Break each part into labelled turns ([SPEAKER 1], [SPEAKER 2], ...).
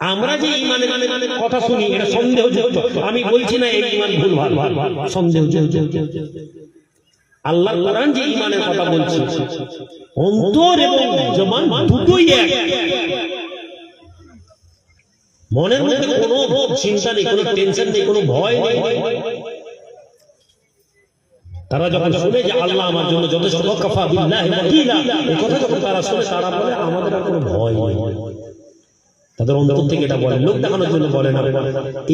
[SPEAKER 1] আমরা যে ইমানের কথা শুনি এটা সন্দেহযুক্ত আমি বলছি না এই ইমান ভুল ভালো সন্দেহযুক্ত আল্লাহ কোরআন যে ইমানের কথা বলছে। অন্তর এবং জবান দুটোই এক। মনের মধ্যে কোনো চিন্তা নেই কোনো টেনশন নেই কোনো ভয় নেই। তারা যখন শুনে যে আল্লাহ আমার জন্য যথেষ্ট কথা যখন তারা শুনে তারা বলে আমাদের আর কোনো ভয় নেই। তাদের অন্তর থেকে এটা বলে, লোক দেখানোর জন্য বলে না।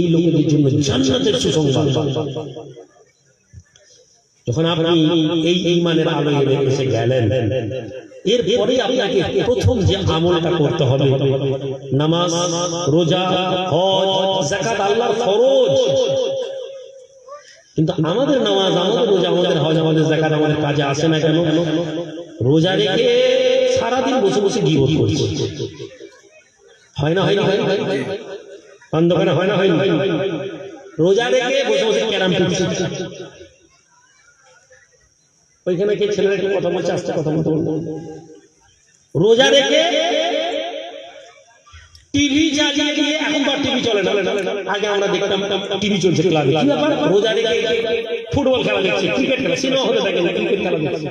[SPEAKER 1] এই লোকেদের জন্য জান্নাতের সুসংবাদ। যখন আপনি এই এই মানের আলোয় এসে গেলেন, এরপরে আপনাকে প্রথম যে আমলটা করতে হবে, নামাজ, রোজা, হজ, যাকাত, আল্লাহর ফরজ। কিন্তু আমাদের নামাজ, আমাদের রোজা, আমাদের হজ, আমাদের জাকাত আমাদের কাজে আসে না কেন? রোজা রেখে সারাদিন বসে বসে গিবত করছি। হয় না হয় না দোকানে হয় না হয় না। রোজা রেখে বসে বসে ক্যারাম খেলছি ওইখানে কে ছেলেরা একটু কথা বলছে, আস্তে কথা বলব রোজা রেখে টিভি জ্বালিয়ে দিয়ে এখন টিভি চলে না। আগে আমরা দেখতাম টিভি চলছে ক্লাবে রোজা রেখে ফুটবল খেলা দেখছে ক্রিকেট খেলা সিনেমা হতে দেখে ক্রিকেট খেলা দেখছে।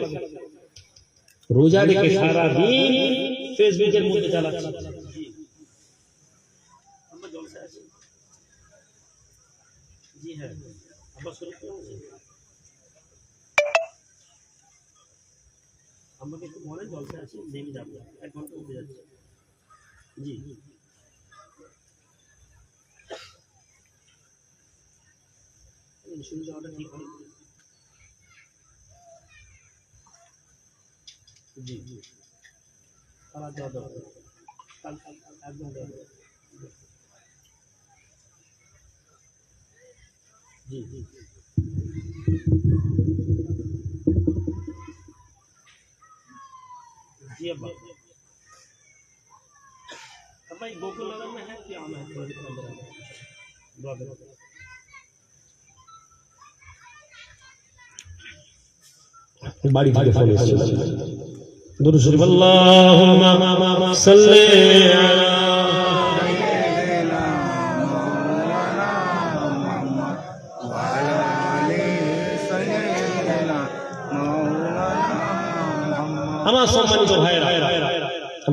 [SPEAKER 1] রোজা রেখে সারা দিন ফেসবুকের মধ্যে চালাচ্ছে। জি হ্যাঁ আবার শুরু করছি আমাকে একটু বলেন জলসা আছে নেমে যাব এক ঘণ্টা উঠে যাচ্ছে জি শুনে যাওয়াটা ঠিক হয় জি জি তারা দেওয়া দরকার কাল কাল কাল একদম দেওয়া দরকার जी अब भाई गोकुल नगर में है क्या है बाड़ी बाड़ी बाड़ी दुरुस्त अल्लाहुम्मा सल्ली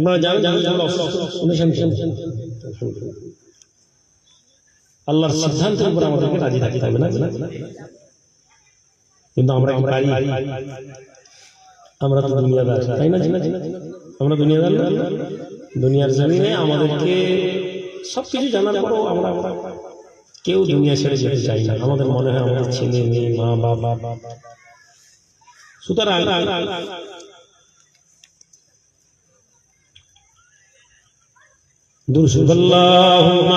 [SPEAKER 1] আপনারা জানেন আল্লাহর সিদ্ধান্তের উপর আমাদেরকে রাজি থাকতে হবে না? কিন্তু আমরা আমরা তো দুনিয়াদার তাই না? আমরা দুনিয়াদার দুনিয়ার জমিনে আমাদেরকে সবকিছু জানার পরও আমরা কেউ দুনিয়া ছেড়ে যেতে চাই না। আমাদের মনে হয় আমাদের ছেলে, মেয়ে, মা, বাবা। সুতরাং درشد اللهم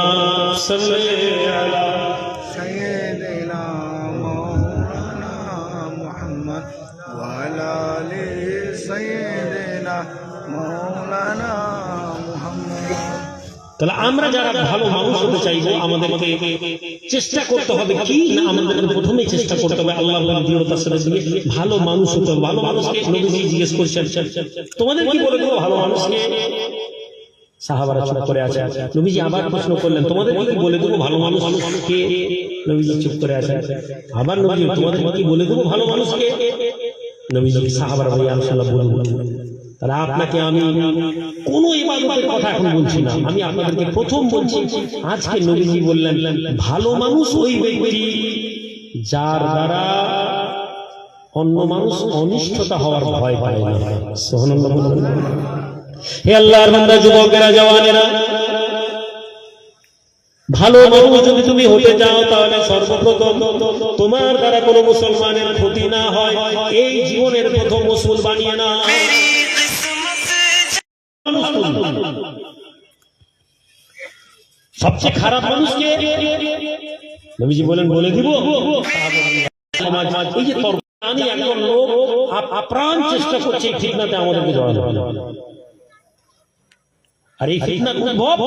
[SPEAKER 1] صل على
[SPEAKER 2] سيدنا مولانا محمد وعلى آل سيدنا مولانا محمد
[SPEAKER 1] তাহলে আমরা যারা ভালো মানুষ হতে চাইবো আমাদেরকে চেষ্টা করতে হবে কি না আমাদের প্রথমে চেষ্টা করতে হবে আল্লাহ দৃঢ়তার সাথে দিয়ে ভালো মানুষ হতে হবে ভালো মানুষকে নবীজি জিজ্ঞেস করছেন তোমাদের কি বলে দেবো ভালো মানুষকে সাহাবারা চুপ করে আছে নবীজি আবার প্রশ্ন করলেন তোমাদের কি বলে দেবো ভালো মানুষ কে? নবীজি চুপ করে আছে আবার নবীজি তোমাদের কি বলে দেবো ভালো মানুষকে নবীজি সাহাবারা ভাই বলুন। তাহলে আপনাকে আমি কোন ইবাদতের কথা এখন বলছি না। আমি আপনাদেরকে প্রথম বলছি আজকে নবীজি বললেন ভালো মানুষ ওই ব্যক্তি যার দ্বারা অন্য মানুষ অনিষ্টতা হওয়ার ভয় পায় না। সোহানুল্লাহ বলুন। হে আল্লাহর বান্দা, যুবকেরা, জওয়ানেরা, ভালো মানুষ যদি তুমি হতে চাও, তাহলে সর্বপ্রথম তোমার দ্বারা কোনো মুসলমানের ক্ষতি না হয়। এই জীবনের প্রথম মুসল বানিয়ে না সবচেয়ে খারাপ মানুষকে নবীজি বলেন, বলে দিব। আপ্রাণ চেষ্টা করছে এই ফিতনাতে আমাদেরকে জড়ানো আর এই ফিতনার উদ্ভব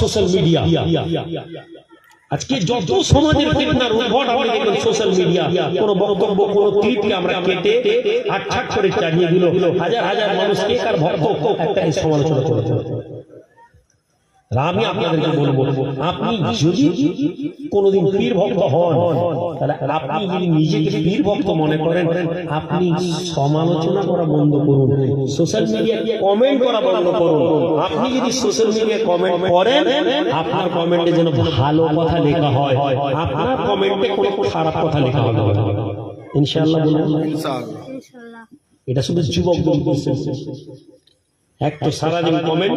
[SPEAKER 1] সোশ্যাল মিডিয়া আজকে যত সমাজের ফিতনার উদ্ভব আমরা দেখবেন সোশ্যাল মিডিয়া কোন বক্তব্য কোন ক্লিপকে আমরা কেটে আটছাট করে চালিয়ে দিল। হাজার হাজার মানুষ কে কার ভক্ত একটা সমালোচনা করে আমি আপনাদেরকে বলব আপনি যদি কোনোদিন পীর ভক্ত হন তাহলে আপনি যদি নিজেকে পীর ভক্ত মনে করেন আপনি সমালোচনা করা বন্ধ করুন সোশ্যাল মিডিয়ায় কমেন্ট করা বন্ধ করুন। আপনি যদি সোশ্যাল মিডিয়ায় কমেন্ট করেন আপনার কমেন্টে যেন ভালো কথা লেখা হয়। আপনার কমেন্টে কোনো খারাপ কথা লেখা হবে না। ইনশাআল্লাহ বলুন।
[SPEAKER 2] ইনশাআল্লাহ।
[SPEAKER 1] এটা শুধু যুবক এক তো সারাদিন কমেন্ট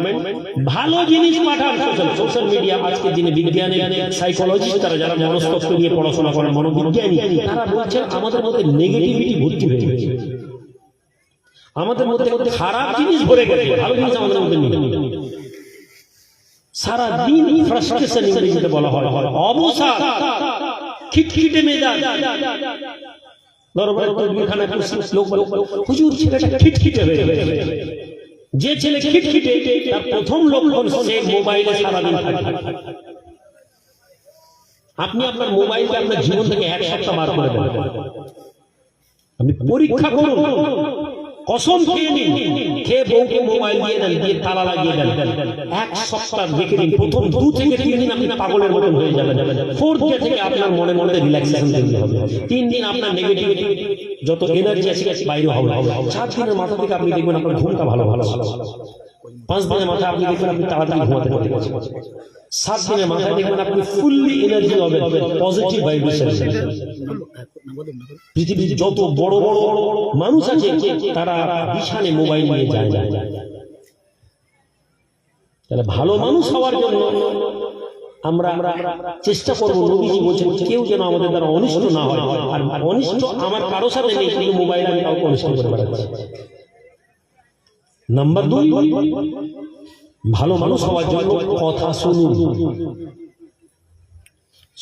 [SPEAKER 1] ভালো জিনিস পাঠান সোশ্যাল সোশ্যাল মিডিয়া আজকে বিজ্ঞানী সাইকোলজিস্ট তারা যারা মনস্তত্ত্ব নিয়ে পড়াশোনা করেন মনোবিজ্ঞানী তারা বলছেন আমাদের মধ্যে নেগেটিভিটি ভর্তি হয়ে গেছে। আমাদের মধ্যে খারাপ জিনিস ভরে গেছে ভালো জিনিস আমাদের মধ্যে নেই। সারা দিন ফ্রাস্ট্রেশন ইংরেজিতে বলা হয়। অবসাদ খিটখিটে মেজাজ। দরবারে লোক হুজুর ছেলেটা খিটখিটে হয়ে যে ছেলে খিটখিটে, তার প্রথম লক্ষণ সে মোবাইলে সারাদিন আপনি আপনার মোবাইলকে আপনার জীবন থেকে এক সপ্তাহ বার করে দেবেন পরীক্ষা করুন, কসম খেয়ে নিন, খেয়ে বউকে মোবাইল দিয়ে দেন, দিয়ে তালা লাগিয়ে দেন। এক সপ্তাহ দিন, প্রথম দু থেকে তিন দিন আপনি পাগলের মতন হয়ে যাবেন। ফোর্থ ডে থেকে আপনার মনে মনে রিল্যাক্সেশন হবে। তিন দিন আপনার নেগেটিভিটি যত এনার্জি আছে বাইরে হবে চার দিনের মাথা থেকে আপনি দেখবেন আপনার ঘুমটা ভালো ভালো ভালো পাঁচ দিনের মাথায় আপনি দেখবেন আপনি তাড়াতাড়ি ঘুমাতে পারতে সাত দিনের মাথায় দেখবেন আপনি ফুললি এনার্জি হবে পজিটিভ ভাইব্রেশন পৃথিবীর যত বড় বড় মানুষ আছে তারা বিছানে মোবাইল নিয়ে যায় যায় যায়। তাহলে ভালো মানুষ হওয়ার জন্য আমরা চেষ্টা করব নবীজি বলছেন কেউ যেন আমাদের দ্বারা অনিষ্ট না হয়। আর অনিষ্ট আমার কারও সাথে নেই, কিন্তু মোবাইল আমি কাউকে অনিষ্ট করতে পারি নাম্বার দুই, ভালো মানুষ হওয়ার জন্য কথা শুনুন।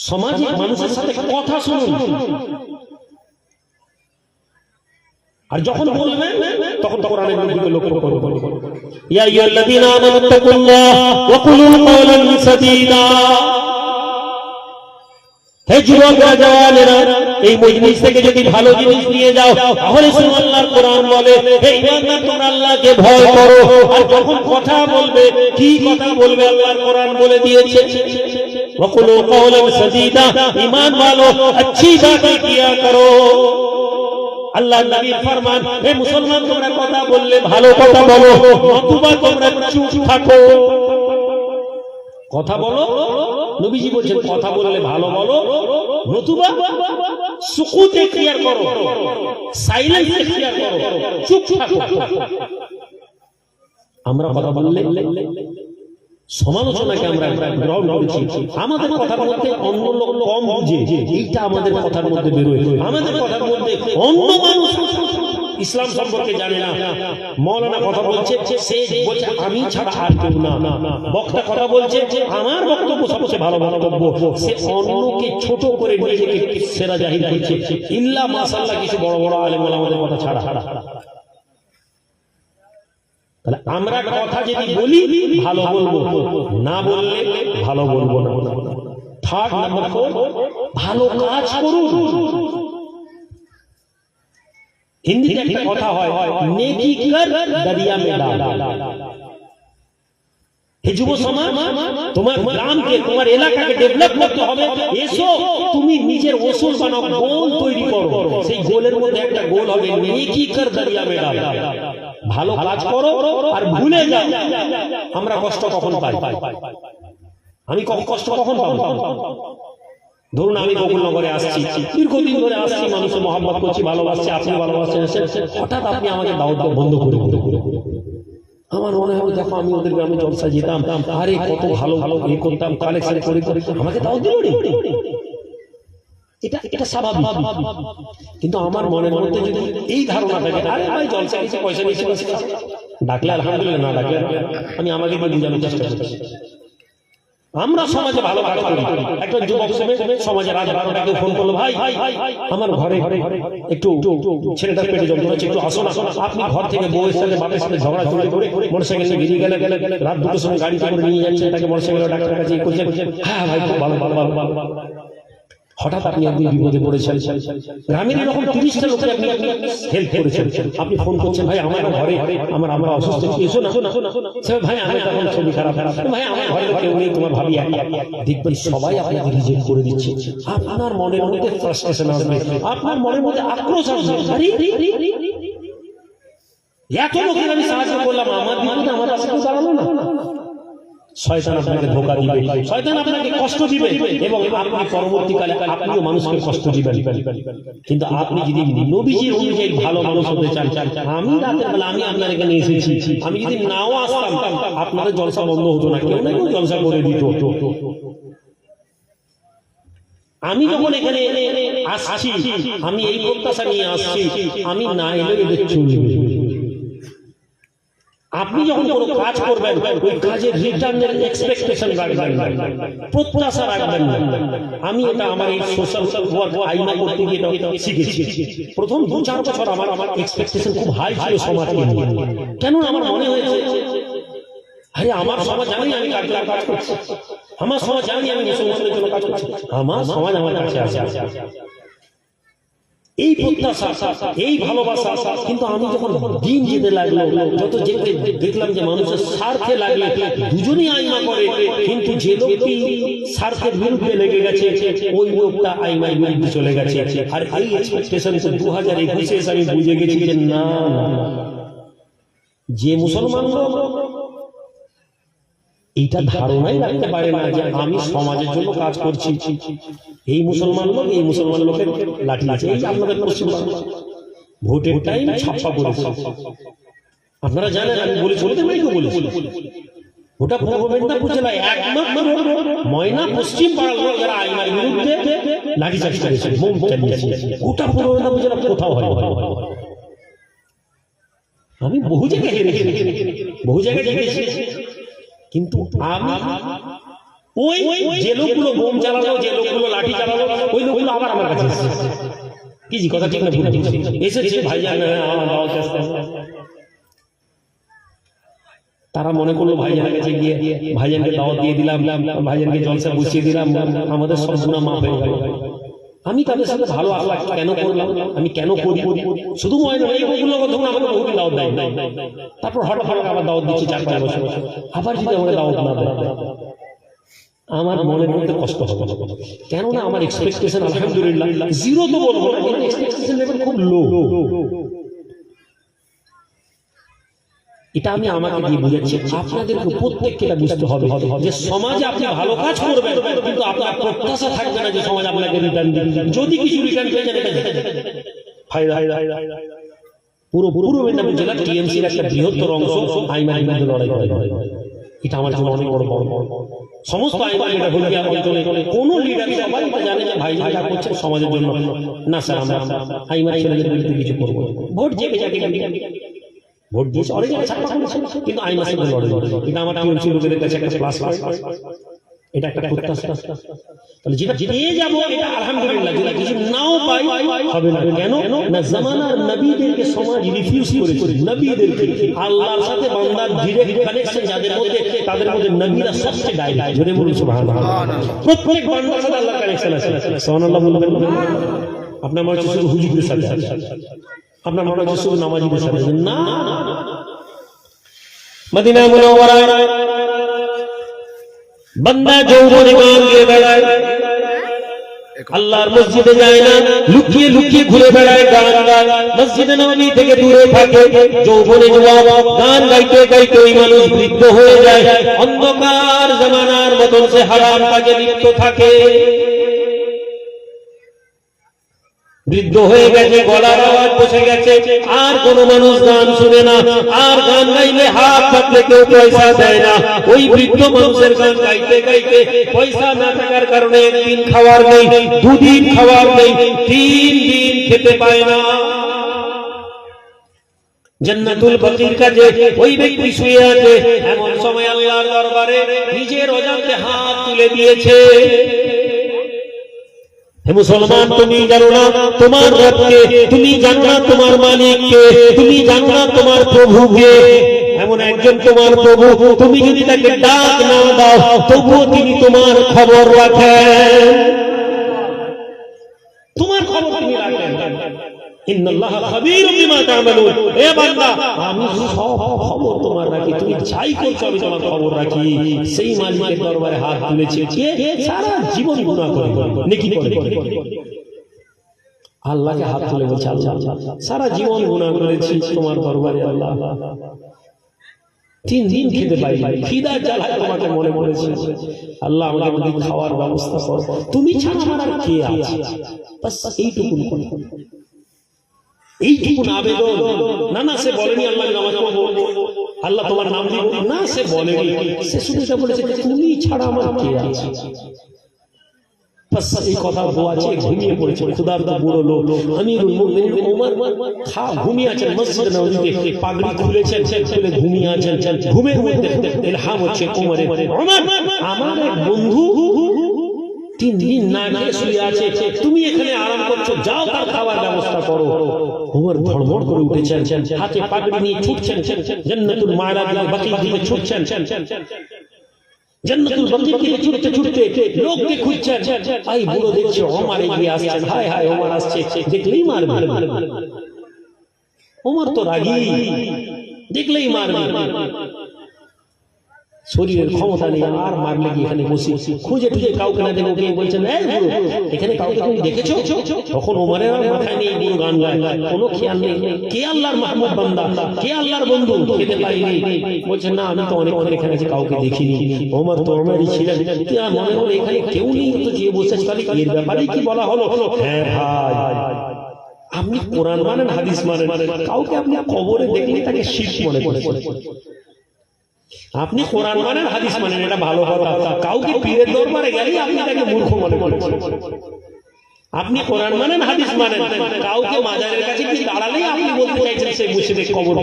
[SPEAKER 1] সমাজের মানুষের সাথে কথা শুনুন। আর যখন বলবে তখন কোরআনের নবীকে লক্ষ্য করবে ইয়া আইয়ুহাল্লাযীনা আমানু তাকুল্লাহ ওয়া কুলু কাওলান সাদীদা। হে যুবক জওয়ানেরা এই মজলিস থেকে যদি ভালো জিনিস নিয়ে যাও, তাহলে সুবহানাল্লাহ কোরআন বলে, হে ইমানদার তোমরা আল্লাহকে ভয় করো। আর যখন কথা বলবে, কি কথা বলবে আল্লাহর কোরআন বলে দিয়েছে? وقولوا قولا سديدا ایمان والو اچھی باتیں کیا করো। আল্লাহ নবীর ফরমান হে মুসলমান তোমরা কথা বললে ভালো কথা বলো। নতুবা তোমরা চুপ থাকো। কথা বলো নবীজি বলছেন কথা বললে ভালো বলো নতুবা সুকুতে ক্লিয়ার করো সাইলেন্সে ক্লিয়ার করো চুপ থাকো। আমরা কথা বললে সমালোচনাকে আমরা গ্রহণ করেছি। আমাদের কথার মধ্যে অন্য লোক কম বুঝে। এইটা আমাদের কথার মধ্যে বেরোয় আমাদের কথার মধ্যে অন্য মানুষ ইসলাম সম্পর্কে জানে না। মৌলানা কথা বলছে সে বলছে আমি ছাড়া আর কেউ না। বক্তা কথা বলছে যে আমার বক্তব্য সবচেয়ে ভালো বক্তব্য সে অন্যকে ছোট করে নিজেকে সেরা জাহির করছে। ইল্লা মাসাল্লাহ কিছু বড় বড় আলেম আমাদের কথা ছাড়া। তাহলে আমরা কথা যদি বলি ভালো বলব। না বললে ভালো বলব না। থার্ড নাম্বার ফোর ভালো কাজ করুন। হিন্দিতে একটা কথা হয় নেকি কর দরিয়া মে ডাল হে যুব সমাজ তোমার গ্রামকে তোমার এলাকাকে ডেভেলপ করতে হবে। এসো তুমি নিজের ওসুল বানাও গোল তৈরি করো। সেই গোলের মধ্যে একটা গোল হবে নেকি কর দরিয়া মে ডাল ভালো কাজ করো আর ভুলে যাও। আমরা কষ্ট কখন পাই? আমি কখন কষ্ট কখন পাবো? ধরুন আমি গোকুলনগরে আসছি, দীর্ঘদিন ধরে আসছি মানুষের মহাব্বত করছি, ভালোবাসছি আপনি ভালোবাসছেন হঠাৎ আপনি আমাকে দাওয়াত বন্ধ করে আমার মনে হয় দেখো, আমি ওদের গ্রামে জলসা যেতাম। আরে, কত ভালো ভালো ইয়ে করতাম কালেকশন করে করে আমাকে দাও দিল এটা এটা স্বাভাবিক। কিন্তু আমার যদি এই ধারণা থাকে, আরে ভাই, জলসা পয়সা ডাকলে আলহামদুলিল্লাহ, না ডাকলে আমি আমাকে চেষ্টা আমরা সমাজে ভালো কাজ করি। একটা যুবক ছেলে সমাজে রাত বারোটাকে ফোন করল, ভাই আমার ঘরে একটু ছেলেটার পেটে যন্ত্রণা একটু আসুন আপনি ঘর থেকে বউয়ের সাথে বাপের সাথে ঝগড়া করে মোটরসাইকেল নিয়ে গেলে গেলে রাত দুটোর সময় গাড়ি করে নিয়ে যাচ্ছে তাকে মোটরসাইকেল ডাক্তারের কাছে হ্যাঁ ভাই, খুব ভালো ভালো ভালো ভালো ভালো। হঠাৎ আপনি একদিন বিপদে পড়েছেন। গ্রামের এরকম তিরিশটা লোকের আপনি হেল্প করেছেন। আপনি ফোন করছেন, ভাই, আমার ঘরে, আমার, আমরা অসুস্থ, এসো না। ভাই, আমি তখন ছবি খারাপ। ভাই, আমার ঘরে কেউ নেই, তোমার ভাবি দেখবেন সবাই আপনাকে রিজেক্ট করে দিচ্ছে। আপনার মনের মধ্যে ফ্রাস্ট্রেশন আসবে। আপনার মনের মধ্যে আক্রোশ আসবে। এত লোকের আমি সাহায্য করলাম, আমার বিপদে আমার কেউ দাঁড়াল না। শয়তান আপনাকে ধোকা দিবে। শয়তান আপনাকে কষ্ট দিবে এবং আপনি পরবর্তীকালে আপনিও মানুষকে কষ্ট দিবেন। কিন্তু আপনি যদি অনুযায়ী ভালো মানুষ হতে চান, আমি রাতের বেলা, আমি আপনার এখানে এসেছি, আমি যদি নাও আসতাম, আপনাদের জলসা বন্ধ হতো না, কেউ না জলসা করে দিত। আমি যখন এখানে আসছি, আমি এই প্রত্যাশা নিয়ে আসছি, আমি না এলে এদের চলবে। আপনি যখন কোনো কাজ করবেন, ওই কাজের রিটার্নের এক্সপেকটেশন রাখবেন প্রত্যাশা রাখবেন। আমি এটা আমার এই সোশ্যাল ওয়ার্ক আইনা করতে গিয়ে শিখেছি। প্রথম দু চার বছর আমার আমার এক্সপেকটেশন খুব হাই ছিল সমাজকে নিয়ে। কেন আমার মনে হয়েছে, আরে আমার সমাজ জানি আমি কাজ করছি। আমার সমাজ জানি আমি মুসলমানদের জন্য কাজ করছি। আমার সমাজ আমার কাছে আছে। এই প্রত্যাশা এই ভালোবাসা কিন্তু আমি যখন দিন যেতে লাগল যত যেতে দেখলাম যে মানুষের স্বার্থে লাগলে দুজনই আইমা করে কিন্তু যে লোকটি স্বার্থের বিরুদ্ধে লেগে গেছে ওই লোকটা আইমার বিরুদ্ধে চলে গেছে আর এই এক্সপেকটেশন দু হাজার একুশে আমি বুঝে গেছি যে না না। যে মুসলমান এইটা ধারণাই রাখতে পারে না যে আমি সমাজের জন্য কাজ করছি। এই মুসলমান লোক এই মুসলমান লোকের লাঠি আছে এই আপনাদের পশ্চিমবঙ্গ ভোটের টাইম ছাপ্পা করেছে আপনারা জানেন আমি বলে চলতে তো বলেছি ওটা পূর্ব মেদিনীপুর জেলায় একমাত্র ময়না পশ্চিম পাড়ার লোক যারা আইনার বিরুদ্ধে লাঠি চার্জ করেছে বোম চালিয়েছে গোটা পূর্ব মেদিনীপুর জেলা কোথাও হয় আমি বহু জায়গায় বহু জায়গায় দেখেছি। কিন্তু আমি ওই যে লোকগুলো বোম চালালো যে লোকগুলো লাঠি চালালো ওই লোকগুলো আবার আমার কাছে এসেছে কি জি কথা ঠিক না ভুল? এসেছে ভাইজান হ্যাঁ, আসতে। তারা মনে করল ভাইজানের কাছে গিয়ে ভাইজানকে দাওয়াত দিয়ে দিলাম ভাইজানকে জলসা বসিয়ে দিলাম আমাদের সব গুণা মাফ হয়ে গেল আমি তাদের সাথে ভালো আল্লাহ কেন করলাম? আমি কেন করি? শুধু দেয় তারপর হঠাৎ হঠাৎ আবার দাওয়াত দিচ্ছি চার পাঁচ বছর আবার যদি আমাকে দাওয়াত না দেয়? আমার মনের মধ্যে কষ্ট হবে। কেননা আমার এক্সপেকটেশন আলহামদুলিল্লাহ জিরো তো বলব লেভেল খুব লো এটা আমি আমাকে দিয়ে বুঝাচ্ছি। আপনাদেরকে প্রত্যেককে এটা বুঝতে হবে। যে সমাজে আপনি ভালো কাজ করবেন কিন্তু আপনার প্রত্যাশা থাকবে না যে সমাজ আপনাকে রিটার্ন দিবে। যদি কিছু রিটার্ন পেয়ে যান এটা ফায়দা পুরো মেদিনীপুর জেলা টিএমসির একটা বৃহত্তর অংশ আইমারি বিরুদ্ধে লড়াই করে। এটা আমার জন্য অনেক বড় বড় সমস্ত লিডার হলদিয়া অঞ্চলে কোন লিডার সবাই জানে যে ভাই যা করছে সমাজের জন্য। না স্যার আমরা বিরুদ্ধে কিছু করব ভোট যে যাকে ভোট দিয়েছে অনেকে ছাপ্পা করেছে কিন্তু আইনের সাথে লড়ে এটা আমার লোকেদের কাছে একটা প্লাস এটা একটা প্রত্যাশা। তাহলে যেটা পেয়ে যাব এটা আলহামদুলিল্লাহ। যেটা কিছু নাও পাই হবে না কেন? না জামানার নবীদেরকে সমাজ রিফিউজ করেছে। নবীদেরকে আল্লাহর সাথে বান্দার ডিরেক্ট কানেকশন যাদের মধ্যে তাদের মধ্যে নবীরা সবচেয়ে ডাইরেক্ট জোরে বলুন সুবহানাল্লাহ। প্রত্যেক বান্দার সাথে আল্লাহর কানেকশন আছে। সুবহানাল্লাহ বলবেন আপনার মনে হচ্ছে শুধু সাথে আপনার মনে হচ্ছে নামাজিদের সাথে না। মদিনা মুনাওয়ারায় বান্দা যৌবনে গান গেয়ে বেড়ায়। আল্লাহর মসজিদে যায় না। লুকিয়ে লুকিয়ে ঘুরে বেড়ায় গান গায়। মসজিদে নবী থেকে দূরে থাকে। যৌবনে যুবক গান গাইতে গাইতে ওই মানুষ বৃদ্ধ হয়ে যায়। অন্ধকার জামানার মতন সে হারাম কাজে লিপ্ত থাকে। বৃদ্ধ হয়ে গেছে, গলার আওয়াজ বসে গেছে। আর কোন মানুষ গান শুনে না। আর গান গাইলে হাত থাকলে কেউ পয়সা দেয় না। ওই বৃদ্ধ মানুষের গান গাইতে গাইতে পয়সা না থাকার কারণে একদিন খাওয়ার নেই, দুদিন খাওয়ার নেই, তিন দিন খেতে পায় না। জান্নাতুল বাকির কাছে ওই ব্যক্তি শুয়ে আছে। এমন সময় আল্লাহর দরবারে নিজের অজান্তে হাত তুলে দিয়েছে। হে মুসলমান, তুমি জানো না তোমার রবকে, তুমি জানো না তোমার মালিককে, তুমি জানো না তোমার প্রভুকে। এমন একজন তোমার প্রভু, তুমি যদি তাকে ডাক না দাও তিনি তোমার খবর রাখেন। তোমার খবর তিনি রাখেন ইন্নাল্লাহা খাবীরুম বিমা তা'মালুন এ বান্দা আমি সব খবর তোমার রাখি তুমি যাই করছ আমি তোমার খবর রাখি সেই মালিকের দরবারে হাত তুলেছে সারা জীবন গুনাহ করে নেকি আল্লাহকে হাত তুলে বলছে আল্লাহ সারা জীবন গুণা করেছি তোমার দরবারে আল্লাহ তিন দিন খেতে পাই খিদা জ্বালায় তোমাকে মনে পড়েছে আল্লাহ আমাকে আমাদের খাওয়ার ব্যবস্থা কর তুমি ছাড়া আমার কে আছে বাস এইটুকু এইটুকুন আবেদন না না সে বলেনি আল্লাহ নামাজ পড়ব আল্লাহ তোমার নাম দিব না সে বলেনি সে শুধু এটা বলেছে তুমি ছাড়া আমার কে আছে এই কথা আছে ঘুমিয়ে পড়েছে খুদার বুড়ো লোক আমিরুল মুমিনিন ওমর খা ঘুমিয়ে আছেন মসজিদে নববীতে পাগড়ি খুলেছেন খুলে ঘুমিয়ে আছেন ঘুমের মধ্যে ইলহাম হচ্ছে ওমরের ওমর আমার এক বন্ধু তিন দিন না খেয়ে শুয়ে আছে। তুমি এখানে আরাম করছ, যাও, তার খাবার ব্যবস্থা করো। ওমর ধড়মড় করে উঠেছেন। হাতে পাগড়ি নিয়ে ছুটছেন। জান্নাতুল মায়রা দিয়ে বাকি দিয়ে ছুটছেন। জান্নাতুল বাকির দিকে ছুটতে ছুটতে লোককে খুঁজছেন। আই বুড়ো দেখছে ওমর এগিয়ে আসছেন। হায় হায়, ওমর আসছে। দেখলেই মারবে। ওমর তো রাগী। দেখলেই মারবে। শরীরের ক্ষমতা নেই আর মারলে কি এখানে বসি খুঁজে খুঁজে কাউকে না দেখে ওকে বলছেন এখানে কাউকে তুমি দেখেছ? তখন ওমরের আর মাথায় নেই বুড়ো গান গায়। কোনো খেয়াল নেই। কে আল্লাহর মাহমুদ বান্দা? কে আল্লাহর বন্ধু? খেতে পাইনি বলছেন না আমি তো অনেক অনেক এখানে আছে কাউকে দেখিনি। ওমর তো ওমরই ছিলেন। কি আর মনে হলো এখানে কেউ নেই তো যে বসে তাহলে এর ব্যাপারে কি বলা হলো? হ্যাঁ ভাই। আপনি কোরআন মানেন হাদিস মানেন। কাউকে আপনি কবরে দেখলে তাকে শিখ মনে করে আপনি কোরআন মানেন, হাদিস মানেন, এটা ভালো কথা। কাউকে পীরের দরবারে গেলেই আপনি তাকে মূর্খ মনে করেন আপনি কোরআন মানেন, হাদিস মানেন। কাউকে মাজারের কাছে কি দাঁড়ালেই আপনি বলতে চাইছেন, সেই মুর্শিদের কবর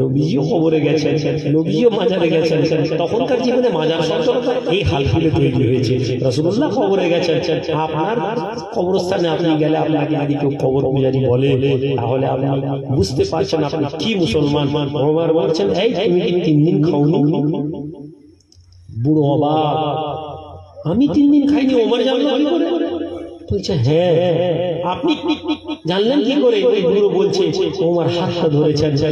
[SPEAKER 1] নবীজিও কবরে গেছেন, নবীজিও মাজারে গেছেন। তখনকার জীবনে মাজার সচলতা এই হালফিলে তৈরি হয়েছে। রসুল্লাহ কবরে গেছেন। আপনার কবরস্থানে আপনি গেলে আপনাকে যদি কেউ কবর পূজারি বলে, তাহলে আপনি বুঝতে পারছেন আপনি কি মুসলমান। ওমর বলছেন, এই, তুমি কি তিন দিন খাওনি? বুড়ো অবাক। আমি তিন দিন খাইনি, ওমর জানলো করে বলছে হ্যাঁ। আপনি জানলেন কি করে? ওই বুড়ো বলছে ওমর হাতটা ধরেছেন যে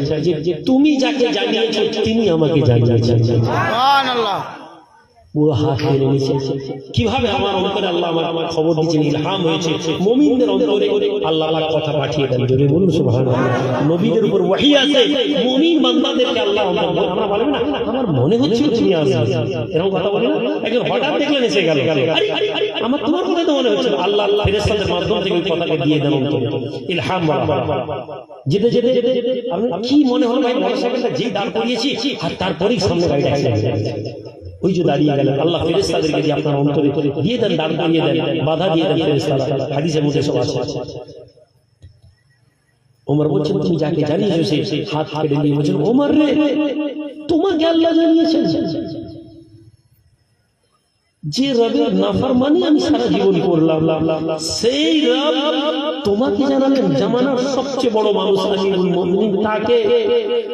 [SPEAKER 1] যে তুমি যাকে জানিয়েছো তিনি আমাকে জানিয়েছেন।
[SPEAKER 2] সুবহানাল্লাহ।
[SPEAKER 1] পুরো হাত টেনে নিয়েছে। কীভাবে আমার অন্তরে আল্লাহ আমার আমার খবর দিচ্ছেন ইলহাম হয়েছে। মুমিনদের অন্তরে আল্লাহ আল্লাহ কথা পাঠিয়ে দেন। জোরে বলুন সুবহানাল্লাহ। নবীদের উপর ওহী আছে। মুমিন বান্দাদেরকে আল্লাহ আমরা বলেন না আমার মনে হচ্ছে তুমি আসবে এরকম কথা বলে না? একজন হঠাৎ দেখলেন এসে গেল। আরে, আরে, আরে, আমার তোমার কথা তো মনে হচ্ছে। আল্লাহ আল্লাহ। ফেরেশতাদের মাধ্যম থেকে কথাকে দিয়ে দেন অন্তরে। ইলহাম যেতে যেতে যেতে কি মনে হলো ভাই মোটরসাইকেলটা যেই দাঁড় করিয়েছি আর তারপরেই সামনে গাড়িটা ওই যে দাঁড়িয়ে গেলেন আল্লাহ ফেরেস্তাদেরকে দিয়ে আপনার অন্তরে দিয়ে দেন দাঁড় করিয়ে দেন বাধা দিয়ে দেন হাদিসের মধ্যে সব আছে। ওমর বলছেন তুমি যাকে জানিয়েছো সে হাত কেটে নিয়ে বলছেন ওমর রে তোমাকে আল্লাহ জানিয়েছেন। যে রবের নাফরমানি আমি সারা জীবন করলাম। সেই রব তোমাকে জানালেন জামানার সবচেয়ে বড় মানুষ আমিরুল মুমিনিন তাকে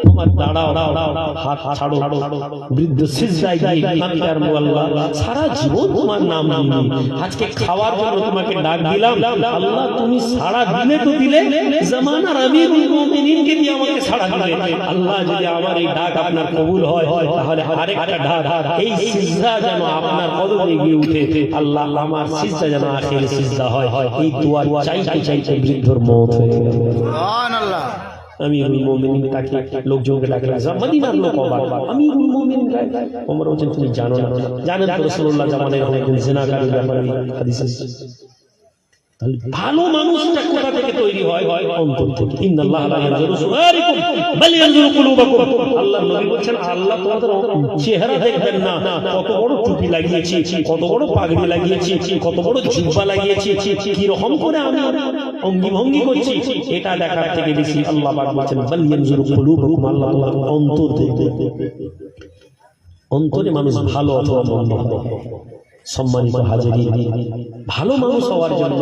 [SPEAKER 1] তোমার দাঁড়াও হাত ছাড়ো বৃদ্ধ সিজদায় গিয়ে কাঁদতে আরম্ভ সারা জীবন তোমার নাম নিই আজকে খাওয়ার জন্য তোমাকে ডাক দিলাম। আল্লাহ তুমি সারা দিলে তো দিলে জামানার আমিরুল মুমিনিনকে দিয়ে আমাকে সাড়া দিলে আল্লাহ যদি আমার এই ডাক আপনার কবুল হয় তাহলে আরেকটা ডাক। এই সিজদা যেন আপনার কদমে গিয়ে উঠে আল্লাহ আমার সিজদা যেন আখের সিজদা হয় এই দোয়া চাইতে চাইতে বৃদ্ধর মত হয়ে গেল।
[SPEAKER 2] সুবহানাল্লাহ।
[SPEAKER 1] আমিরুল মুমিনিন তাকে লোকজনকে ডাকে মদিনার লোক অবাক আমিরুল মুমিনিন ওমর বলছেন তুমি জানো না। জানেন তো রাসূলুল্লাহ ব্যাপারে হাদিস তাহলে ভালো মানুষটা কোথা থেকে তৈরি হয় অন্তর থেকে ইন্নাল্লাহ লা ইয়ানজুরু সুওয়ারিকুম বাল ইয়ানজুরু কুলুবাকুম আল্লাহ নবী বলছেন আল্লাহ তোমাদের চেহারা দেখবেন না কত বড় টুপি লাগিয়েছি কত বড় পাগড়ি লাগিয়েছি কত বড় জুব্বা লাগিয়েছি কি রকম করে আমি অঙ্গি ভঙ্গি করছি এটা দেখার থেকে বেশি আল্লাহ পাক বলছেন বাল ইয়ানজুরু কুলুবুকুম আল্লাহ তোমার অন্তর দেখবে অন্তরে মানুষ ভালো অথবা মন্দ সম্মানিত হাজারি। ভালো মানুষ হওয়ার জন্য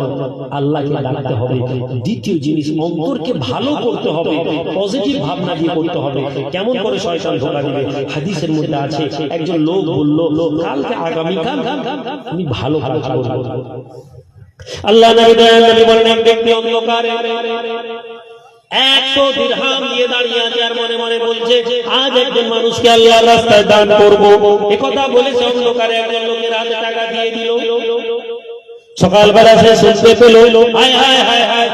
[SPEAKER 1] আল্লাহকে ডাকতে হবে। দ্বিতীয় জিনিস, অন্তরকে ভালো করতে হবে। পজিটিভ ভাবনা দিয়ে করতে হবে। কেমন করে শয়তান দিবে? হাদিসের মধ্যে আছে, একজন লোক বলল, কালকে আগামীকাল আমি ভালো করব। আল্লাহ নবী বলেন ব্যক্তি অন্ধকারে একশো দাঁড়িয়ে আছে আর মনে মনে বলছে, আজ একজন মানুষকে আল্লাহ রাস্তায় দান করব। একথা বলেছে একজন হায় হায় হায় হায়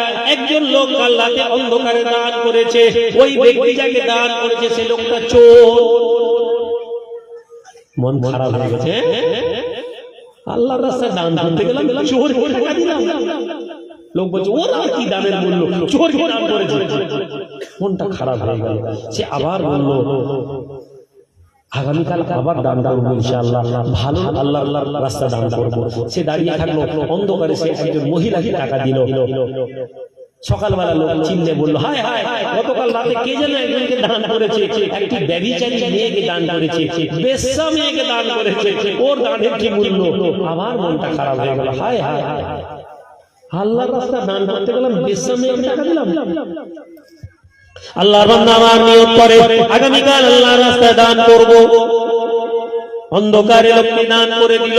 [SPEAKER 1] লোক রাতে অন্ধকারে দান করেছে। ওই ব্যক্তি যাকে দান করেছে সে লোকটা চোর। মন খারাপ হয়ে গেছে আল্লাহর রাস্তায় দান করতে গেলাম, চোর দিলাম। লোক বলছে ওর কি দানের মূল্য চোর দান করেছে মনটা খারাপ হয়ে গেল সে আবার বলল আগামীকাল আবার দান করব ইনশাআল্লাহ ভালো আল্লাহ আল্লাহর রাস্তা দান করব সে দাঁড়িয়ে থাকল অন্ধকারে সে একজন মহিলাকে টাকা দিল সকালবেলা লোক চিনলে বলল হায় হায় গতকাল রাতে কে যেন একজনকে দান করেছে একটি ব্যবিচারী মেয়েকে দান করেছে বেশ্যা মেয়েকে দান করেছে ওর দানের কি মূল্য আবার মনটা খারাপ হয়ে গেল হায় হায় হায় আল্লাহর রাস্তা দান করতে গেলাম বেশ্যা মেয়েকে টাকা দিলাম। আল্লাহর বান্দা আমার নিয়ত করে আগামীকাল আল্লাহর রাস্তায় দান করব। অন্ধকারে লোকটি দান করে দিল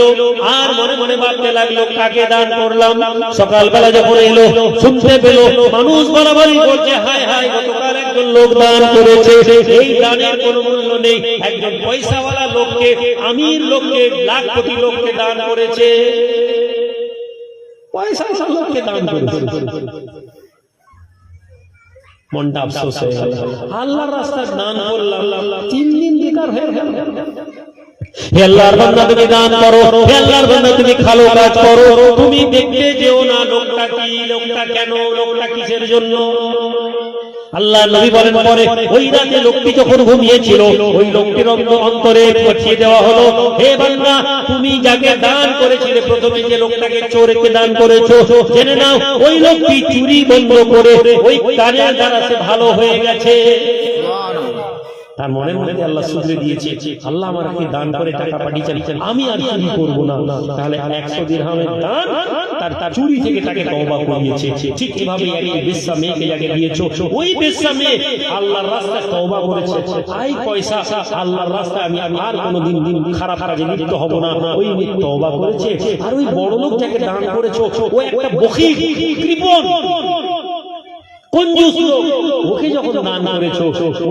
[SPEAKER 1] আর মনে মনে ভাবতে লাগল কাকে দান করলাম? সকালবেলা যখন এলো শুনতে পেল মানুষ বরাবরই বলছে হায় হায় গতকাল একজন লোক দান করেছে এই দানের কোনো মূল্য নেই। একজন পয়সাওয়ালা লোককে আমির লোককে লাখ কোটি লোককে দান করেছে। পয়সা লোককে দান মনটা আফসোস হয়ে গেল। আল্লাহর রাস্তায় দান করলাম। তিন দিন বেকার হয়ে গেল। হে আল্লাহর বান্দা, তুমি দান করো। হে আল্লাহর বান্দা, তুমি ভালো কাজ করো। তুমি দেখতে যেও না লোকটা কি, লোকটা কেন, লোকটা কিসের জন্য? আল্লাহ নবী বলেন পরে, ওই রাতে লোকটি যখন ঘুমিয়েছিল, ওই লোকটির অন্তরে পাঠিয়ে দেওয়া হলো, হে বান্দা, তুমি যাকে দান করেছিলে, প্রথমে যে লোকটাকে চোরকে দান করেছ, জেনে নাও, ওই লোকটি চুরি বন্ধ করে, ওই কানের দ্বারা সে ভালো হয়ে গেছে। তার মনের মধ্যে আল্লাহ শুধরে দিয়েছে আল্লাহ আমাকে দান করে টাকা পাঠিয়েছেন আমি আর চুরি করব না? তাহলে একশো দিরহামের দান তার তার চুরি থেকে তাকে তওবা করিয়েছে। ঠিক এভাবে একই বেশ্যা মেয়েকে যাকে দিয়েছ। ওই বেশ্যা মেয়ে আল্লাহর রাস্তায় তওবা করেছে। আই পয়সা আল্লাহর রাস্তায় আমি আর কোনোদিন দিন খারাপ কাজে লিপ্ত হব না। ওই মেয়ে তওবা করেছে। আর ওই বড় লোক যাকে দান করেছ ও একটা বখির কৃপণ কঞ্জুস। লোক ওকে যখন দান করেছ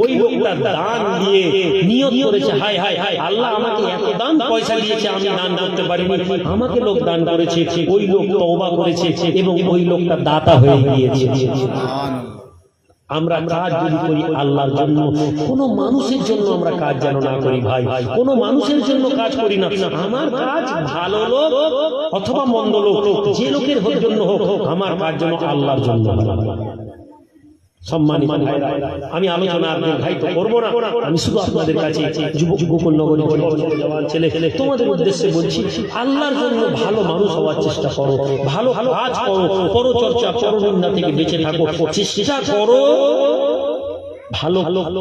[SPEAKER 1] ওই লোকটা দান দিয়ে নিয়ত করেছে হাই হাই হাই আল্লাহ আমাকে এত দান পয়সা দিয়েছে আমি দান করতে পারিনি। আমাকে লোক দান করেছে ওই লোক তওবা করেছে এবং ওই লোকটা দাতা হয়ে গিয়েছে। আমরা কাজ যদি করি আল্লাহর জন্য কোন মানুষের জন্য আমরা কাজ যেন না করি ভাই। ভাই কোন মানুষের জন্য কাজ করি না। আমার কাজ ভালো লোক অথবা মন্দ লোক। যে লোকের জন্য হোক আমার কাজ যেন আল্লাহর জন্য। সম্মানিত আমি আলোচনা ভাই তো করব না। আমি শুধু আপনাদের কাছে যুবক নগরী জওয়ান ছেলে ছেলে তোমাদের উদ্দেশ্যে বলছি আল্লাহর জন্য ভালো মানুষ হওয়ার চেষ্টা করো ভালো কাজ করো পরচর্চা পরনিন্দা থেকে বেঁচে থাকো চেষ্টা করো ভালো ভালো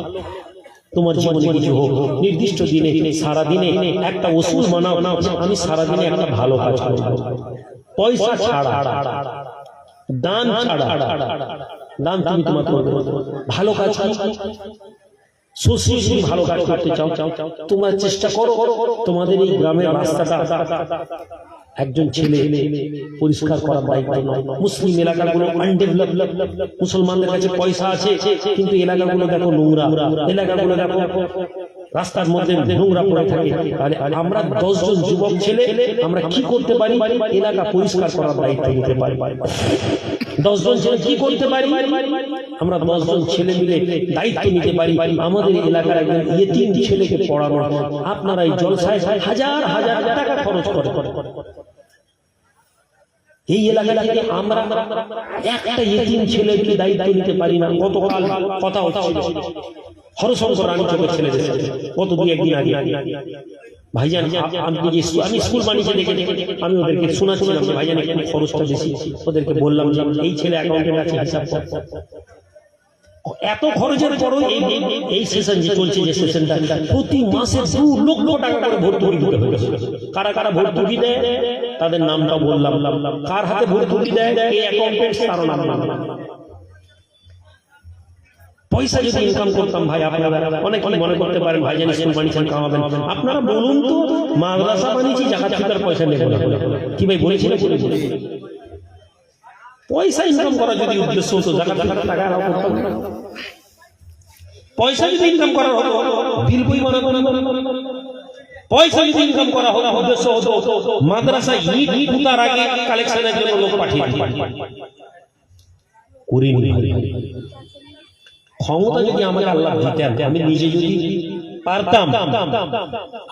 [SPEAKER 1] তোমার জীবনে কিছু হোক নির্দিষ্ট দিনে সারা দিনে একটা ওষুধ মানাও আমি সারা দিনে একটা ভালো কাজ করব। পয়সা ছাড়া দান ছাড়া। দান তুমি তোমার করবে ভালো কাজ ভালো কাজ করতে চাও। তোমার চেষ্টা করো। তোমাদের এই গ্রামের রাস্তাটা একজন ছেলে পরিষ্কার করার দায়িত্ব মুসলিম এলাকাগুলো আনডেভেলপ মুসলমানদের কাছে পয়সা আছে কিন্তু এলাকাগুলো দেখো নোংরা। এলাকাগুলো দেখো রাস্তার মধ্যে নোংরা পড়ে থাকে। তাহলে আমরা দশজন যুবক ছেলে আমরা কি করতে পারি? এলাকা পরিষ্কার করার দায়িত্ব নিতে পারি। দশজন ছেলে কি করতে পারি? আমরা দশজন ছেলে মিলে দায়িত্ব নিতে পারি। আমাদের এলাকার একজন ইয়েতিম ছেলেকে পড়ানো আপনারা এই জলসায় হাজার হাজার টাকা খরচ করে এই এলাকা আমরা একটা ইয়েতিম ভাইজান আপ- আপনি যে আমি স্কুল বানিয়েছি দেখে আমি ওদেরকে শোনাচ্ছিলাম যে ভাইজান খরচটা বেশি ওদেরকে বললাম যে এই ছেলে অ্যাকাউন্টেন্ট আছে হিসাব এত খরচের পরও এই এই- এই- এই সেশন যে চলছে যে সেশনটা প্রতি মাসে দু লক্ষ টাকা করে ভর্তুকি দিতে হয়েছে। কারা কারা ভর্তুকি দেয় তাদের নামটা বললাম। কার হাতে ভর্তুকি দেয় কে অ্যাকাউন্টেন্ট তারও নাম। পয়সা যদি ইনকাম করতাম ভাই আপনারা অনেক মনে করতে পারেন ভাই জানি স্কুল বানিয়েছেন কামাবেন আপনারা বলুন তো মাদ্রাসা বানিয়েছি জাকাত ফিতার পয়সা নেব কি ভাই বলেছিলেন? পয়সা ইনকাম করা যদি উদ্দেশ্য হতো জাকাত ফিতার টাকা আর করতাম। পয়সা যদি ইনকাম করা হতো বিল বই বানাবো না পয়সা যদি ইনকাম করা হতো উদ্দেশ্য হতো মাদ্রাসা ইট পুতার আগে কালেকশনের জন্য লোক পাঠিয়ে করিনি। ক্ষমতা যদি আমাকে আল্লাহ দিতেন, আমি নিজে যদি পারতাম,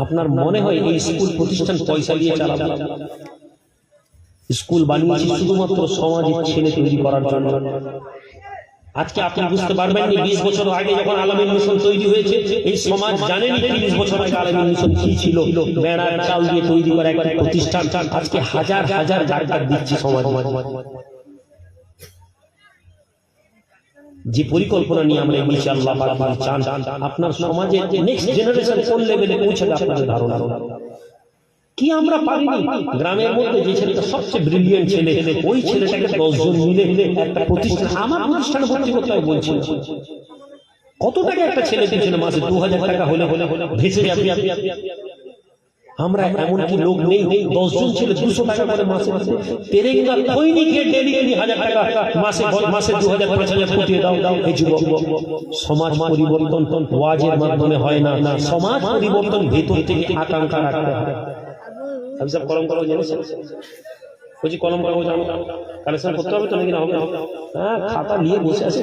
[SPEAKER 1] আপনার মনে হয় এই স্কুল প্রতিষ্ঠান পয়সা দিয়ে চালাবো? স্কুল বানিয়েছি শুধুমাত্র সমাজের ছেলে তৈরি করার জন্য। আজকে আপনি বুঝতে পারবেন না বিশ বছর আগে যখন আলামিন মিশন তৈরি হয়েছে, এই সমাজ জানেনি তিরিশ বছর আগে আলামিন মিশন কি ছিল? বেড়ার চাল দিয়ে তৈরি করা একটা প্রতিষ্ঠান। আজকে হাজার হাজার ডাক্তার দিচ্ছে সমাজ। যে পরিকল্পনা নিয়ে আমরা এগিয়েছি আল্লাহ চান আপনার সমাজে নেক্সট জেনারেশন কোন লেভেলে পৌঁছাবে আপনাদের ধারণা কি আমরা পারিনি গ্রামের মধ্যে যে ছেলেটা সবচেয়ে ব্রিলিয়েন্ট ছেলে ওই ছেলেটাকে দশজন মিলে একটা প্রতিষ্ঠান আমার প্রতিষ্ঠানে ভর্তি করতে হবে বলছি কত টাকা একটা ছেলে পিছনে মাসে দু হাজার টাকা হলে হলে হলে ভেসে যাবে আমরা এমন কি লোক নেই দশজন ছেলে দুশো টাকা করে মাসে মাসে। তেরেঙ্গা ডেলি ডেলি হাজার টাকা মাসে মাসে দু হাজার পাঁচ হাজার ফুটিয়ে দাও দাও এই যুবক। সমাজ পরিবর্তন ওয়াজের মাধ্যমে হয় না। না। সমাজ পরিবর্তন ভেতর থেকে আকাঙ্ক্ষা রাখতে হয় আমি সব কলম জানিস বলছি কলম কাগজ কালেকশন করতে হবে তো নাকি না হবে? হ্যাঁ খাতা নিয়ে বসে আছে।